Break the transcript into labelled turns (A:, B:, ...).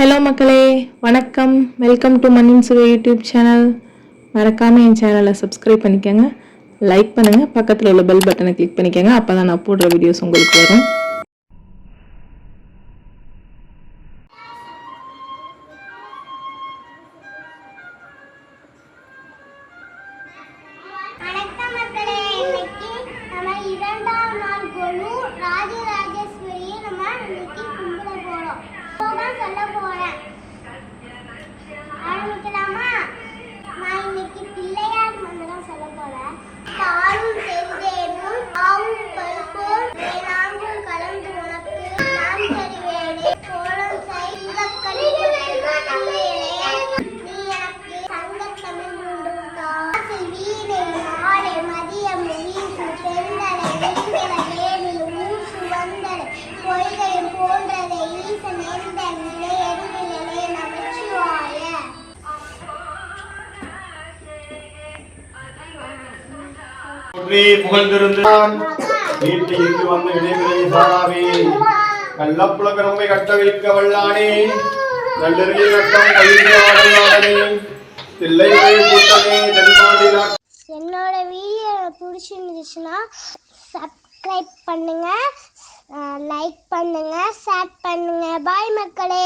A: Hello மக்களே. வணக்கம். Welcome to மண்ணின் சுவை யூடியூப் சேனல் மறக்காமல் என் சேனலை சப்ஸ்கிரைப் பண்ணிக்கோங்க. லைக் பண்ணுங்கள் பக்கத்தில் உள்ள பெல் பட்டனை கிளிக் பண்ணிக்கோங்க. அப்போ தான் நான் போடுற வீடியோஸ் உங்களுக்கு வரும்.
B: சொல்ல போறேன். ஆரம்பிக்கலாமா? நான் இன்னைக்கு பிள்ளையார் மந்திரம் சொல்ல போறேன் பாலும் செந்தேனும் ஆவும் பருப்பும் நான்கும் கலந்து உனக்கு நான் தருவேனே. கோலம் செய்தக்கல் நீ எனக்கு சங்கத் தமிழ் மூன்றும் வீணை மாலை மதியம் வீசு பெண்களை வெண்கல வேலில் ஊசு வந்தலை பொய்கை
C: புகழ்ந்திருந்தான் நீட்டு இங்கு வந்து இடைவிலை சாராவே கள்ளப்புலகரம்பை கட்ட வைக்க வல்லானே. நல்லறிய கட்டம் கையாடலானே தில்லை கூட்டமே தென்பாண்டிலா
B: என்னோட வீடியோ பிடிச்சிருந்துச்சுன்னா சப்ஸ்கிரைப் பண்ணுங்க. லைக் பண்ணுங்க ஷேர் பண்ணுங்க. பாய் மக்களே.